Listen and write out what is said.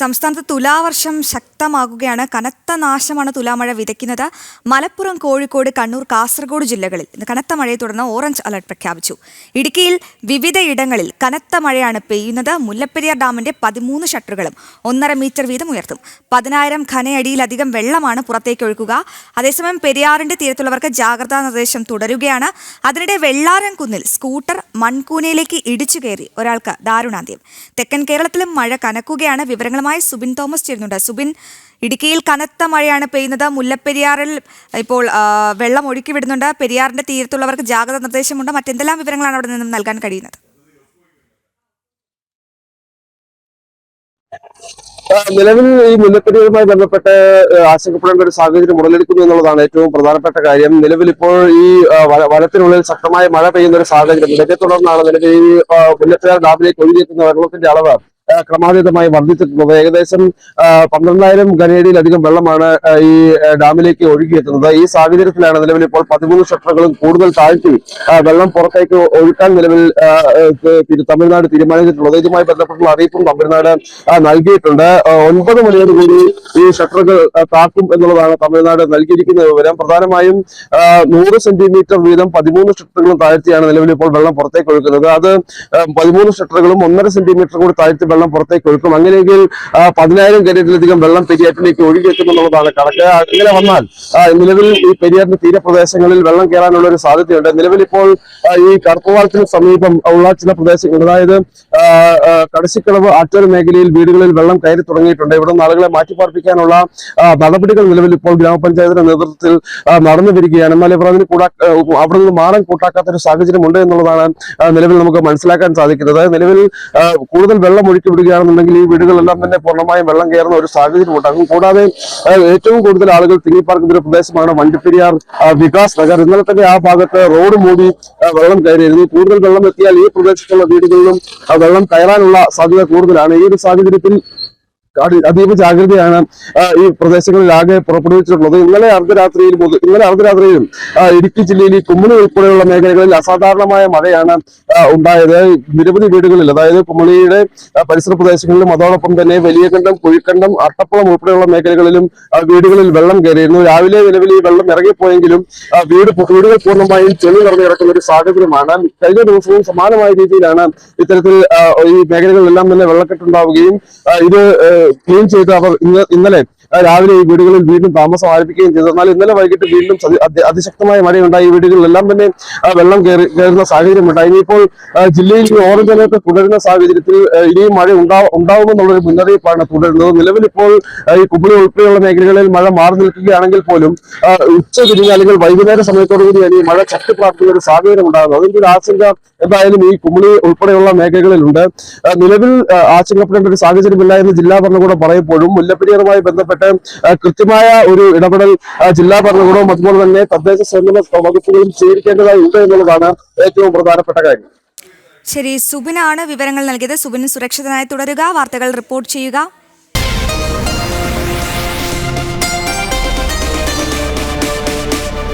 സംസ്ഥാനത്ത് തുലാവർഷം ശക്തമാകുകയാണ്. കനത്ത നാശമാണ് തുലാമഴ വിതയ്ക്കുന്നത്. മലപ്പുറം കോഴിക്കോട് കണ്ണൂർ കാസർഗോഡ് ജില്ലകളിൽ ഇന്ന് കനത്ത മഴയെ തുടർന്ന് ഓറഞ്ച് അലർട്ട് പ്രഖ്യാപിച്ചു. ഇടുക്കിയിൽ വിവിധയിടങ്ങളിൽ കനത്ത മഴയാണ് പെയ്യുന്നത്. മുല്ലപ്പെരിയാർ ഡാമിന്റെ പതിമൂന്ന് ഷട്ടറുകളും ഒന്നര മീറ്റർ വീതം ഉയർത്തും. പതിനായിരം ഘനയടിയിലധികം വെള്ളമാണ് പുറത്തേക്ക് ഒഴുക്കുക അതേസമയം പെരിയാറിന്റെ തീരത്തുള്ളവർക്ക് ജാഗ്രതാ നിർദ്ദേശം തുടരുകയാണ്. അതിനിടെ വെള്ളാരം കുന്നിൽ സ്കൂട്ടർ മൺകൂനയിലേക്ക് ഇടിച്ചു കയറി ഒരാൾക്ക് ദാരുണാന്ത്യം. തെക്കൻ കേരളത്തിലും മഴ കനക്കുകയാണ്. വിവരങ്ങളുമായി സുബിൻ തോമസ് ചേരുന്നുണ്ട്. സുബിൻ ഇടുക്കിയിൽ കനത്ത മഴയാണ് പെയ്യുന്നത്. മുല്ലപ്പെരിയാറിൽ ഇപ്പോൾ വെള്ളം ഒഴുക്കി വിടുന്നുണ്ട്. പെരിയാറിന്റെ തീരത്തുള്ളവർക്ക് ജാഗ്രത നിർദ്ദേശമുണ്ട്. മറ്റെന്തെല്ലാം വിവരങ്ങളാണ് അവിടെ നിന്നും നൽകാൻ കഴിയുന്നത്? നിലവിൽ ഈ മുല്ലപ്പെരിയാറുമായി ബന്ധപ്പെട്ട് ആശങ്കപ്പെടേണ്ട ഒരു സാഹചര്യം ഉടലെടുക്കുന്നു എന്നുള്ളതാണ് ഏറ്റവും പ്രധാനപ്പെട്ട കാര്യം. നിലവിൽ ഇപ്പോൾ ഈ വനത്തിനുള്ളിൽ ശക്തമായ മഴ പെയ്യുന്ന ഒരു സാഹചര്യം. ഇതേ തുടർന്നാണ് നിലവിൽ ഈ മുല്ലപ്പെരിയാർ ഡാമിലേക്ക് ഒഴുകിയെത്തുന്ന വെള്ളത്തിന്റെ അളവ്. ക്രമാതീതമായി വർദ്ധിച്ചിട്ടുള്ളത് ഏകദേശം പന്ത്രണ്ടായിരം ഘനയടിയിലധികം വെള്ളമാണ് ഈ ഡാമിലേക്ക് ഒഴുകിയെത്തുന്നത്. ഈ സാഹചര്യത്തിലാണ് നിലവിൽ ഇപ്പോൾ പതിമൂന്ന് ഷട്ടറുകളും കൂടുതൽ താഴ്ത്തി വെള്ളം പുറത്തേക്ക് ഒഴുക്കാൻ നിലവിൽ തമിഴ്നാട് തീരുമാനിച്ചിട്ടുള്ളത്. ഇതുമായി ബന്ധപ്പെട്ടുള്ള അറിയിപ്പും തമിഴ്നാട് നൽകിയിട്ടുണ്ട്. ഒൻപത് മണിയോടുകൂടി ഈ ഷട്ടറുകൾ താക്കും എന്നുള്ളതാണ് തമിഴ്നാട് നൽകിയിരിക്കുന്ന വിവരം. പ്രധാനമായും നൂറ് സെന്റിമീറ്റർ വീതം പതിമൂന്ന് ഷട്ടറുകളും താഴ്ത്തിയാണ് നിലവിൽ ഇപ്പോൾ വെള്ളം പുറത്തേക്ക് ഒഴുക്കുന്നത് അത് പതിമൂന്ന് ഷട്ടറുകളും ഒന്നര സെന്റിമീറ്റർ കൂടി താഴ്ത്തി പുറത്തേക്ക് ഒഴുക്കും. അങ്ങനെയെങ്കിൽ പതിനായിരം കരയിലധികം വെള്ളം പെരിയാറ്റിലേക്ക് എന്നുള്ളതാണ് കണക്ക്. അങ്ങനെ വന്നാൽ നിലവിൽ ഈ പെരിയാറിന്റെ തീരപ്രദേശങ്ങളിൽ വെള്ളം കയറാനുള്ള ഒരു സാധ്യതയുണ്ട്. നിലവിൽ ഇപ്പോൾ ഈ കറുപ്പുവാളത്തിന് സമീപം ഉള്ള ചില പ്രദേശങ്ങൾ അതായത് കടശിക്കളവ് ആറ്റൂർ മേഖലയിൽ വീടുകളിൽ വെള്ളം കയറി തുടങ്ങിയിട്ടുണ്ട്. ഇവിടെ ആളുകളെ മാറ്റിപ്പാർപ്പിക്കാനുള്ള നടപടികൾ നിലവിൽ ഇപ്പോൾ ഗ്രാമപഞ്ചായത്തിന്റെ നേതൃത്വത്തിൽ നടന്നു വരികയാണ് എന്നാൽ ഇവർ അതിന് കൂടാ അവിടെ നിന്ന് മാറാൻ കൂട്ടാക്കാത്ത ഒരു സാഹചര്യം ഉണ്ട് എന്നുള്ളതാണ് നിലവിൽ നമുക്ക് മനസ്സിലാക്കാൻ സാധിക്കുന്നത്. നിലവിൽ കൂടുതൽ വെള്ളം ഒഴുക്കി വിടുകയാണെന്നുണ്ടെങ്കിൽ ഈ വീടുകളെല്ലാം തന്നെ പൂർണമായും വെള്ളം കയറുന്ന ഒരു സാഹചര്യം ഉണ്ടാകും. കൂടാതെ ഏറ്റവും കൂടുതൽ ആളുകൾ തിങ്ങിപ്പാർക്കുന്ന ഒരു പ്രദേശമാണ് വണ്ടിപ്പെരിയാർ വികാസ് നഗർ. ഇന്നലെ തന്നെ ആ ഭാഗത്ത് റോഡ് മൂടി വെള്ളം കയറിയിരുന്നു. കൂടുതൽ വെള്ളം എത്തിയാൽ ഈ പ്രദേശത്തുള്ള വീടുകളിലും വെള്ളം കയറാനുള്ള സാധ്യത കൂടുതലാണ്. ഈ ഒരു സാഹചര്യത്തിൽ അതീവ ജാഗ്രതയാണ് ഈ പ്രദേശങ്ങളിൽ ആകെ പുറപ്പെടുവിച്ചിട്ടുള്ളത്. ഇന്നലെ അർദ്ധരാത്രിയിൽ ഇന്നലെ അർദ്ധരാത്രിയിലും ഇടുക്കി ജില്ലയിൽ ഈ കുമ്മളി ഉൾപ്പെടെയുള്ള മേഖലകളിൽ അസാധാരണമായ മഴയാണ് ഉണ്ടായത്. നിരവധി വീടുകളിൽ അതായത് കുമ്മളിയുടെ പരിസര പ്രദേശങ്ങളിലും അതോടൊപ്പം തന്നെ വലിയകണ്ടം കുഴിക്കണ്ടം അട്ടപ്പുളം ഉൾപ്പെടെയുള്ള മേഖലകളിലും വീടുകളിൽ വെള്ളം കയറിയിരുന്നു. രാവിലെ നിലവിൽ ഈ വെള്ളം ഇറങ്ങിപ്പോയെങ്കിലും വീട് വീടുകൾ പൂർണമായും ചെളി നിറഞ്ഞു കിടക്കുന്ന ഒരു സാഹചര്യമാണ്. കഴിഞ്ഞ ദിവസവും സമാനമായ രീതിയിലാണ് ഇത്തരത്തിൽ ഈ മേഖലകളിലെല്ലാം തന്നെ വെള്ളക്കെട്ടുണ്ടാവുകയും ഇത് ക്ലീൻ ചെയ്ത് അവർ ഇന്ന് ഇന്നലെ രാവിലെ ഈ വീടുകളിൽ വീണ്ടും താമസം ആരംഭിക്കുകയും ചെയ്തു. എന്നാൽ ഇന്നലെ വൈകിട്ട് വീണ്ടും അതിശക്തമായ മഴയുണ്ടായി. ഈ വീടുകളിലെല്ലാം തന്നെ വെള്ളം കയറി കയറുന്ന സാഹചര്യമുണ്ടായി. ഇനിയിപ്പോൾ ആ, ജില്ലയിൽ ഓറഞ്ച് അലർട്ട് തുടരുന്ന സാഹചര്യത്തിൽ ഇനിയും മഴ ഉണ്ടാ ഉണ്ടാവുമെന്നുള്ളൊരു മുന്നറിയിപ്പാണ് തുടരുന്നത്. നിലവിൽ ഇപ്പോൾ ഈ കുമ്പളി ഉൾപ്പെടെയുള്ള മേഖലകളിൽ മഴ മാറി നിൽക്കുകയാണെങ്കിൽ പോലും ഉച്ച തിരിഞ്ഞ് അല്ലെങ്കിൽ വൈകുന്നേര സമയത്തോടു കൂടിയാണ് ഈ മഴ ശക്തിപ്രാപ്തിയുള്ള ഒരു സാഹചര്യം ഉണ്ടാകുന്നത് അതിന്റെ ഒരു ആശങ്ക എന്തായാലും ഈ കുമ്പളി ഉൾപ്പെടെയുള്ള മേഖലകളിലുണ്ട്. നിലവിൽ ആശങ്കപ്പെടേണ്ട ഒരു സാഹചര്യമില്ല എന്ന് ജില്ലാ ഭരണകൂടം പറയുമ്പോഴും മുല്ലപ്പെരിയാറുമായി ബന്ധപ്പെട്ട് ആ, കൃത്യമായ ഒരു ഇടപെടൽ ജില്ലാ ഭരണകൂടവും അതുപോലെ തന്നെ തദ്ദേശ സ്വയംഭരണ വകുപ്പുകളും സ്വീകരിക്കേണ്ടതായി ഉണ്ട് എന്നുള്ളതാണ് ഏറ്റവും പ്രധാനപ്പെട്ട കാര്യം. ശരി സുബിനാണ് വിവരങ്ങൾ നൽകിയത്. സുബിൻ സുരക്ഷിതനായി തുടരുക. വാർത്തകൾ റിപ്പോർട്ട് ചെയ്യുക.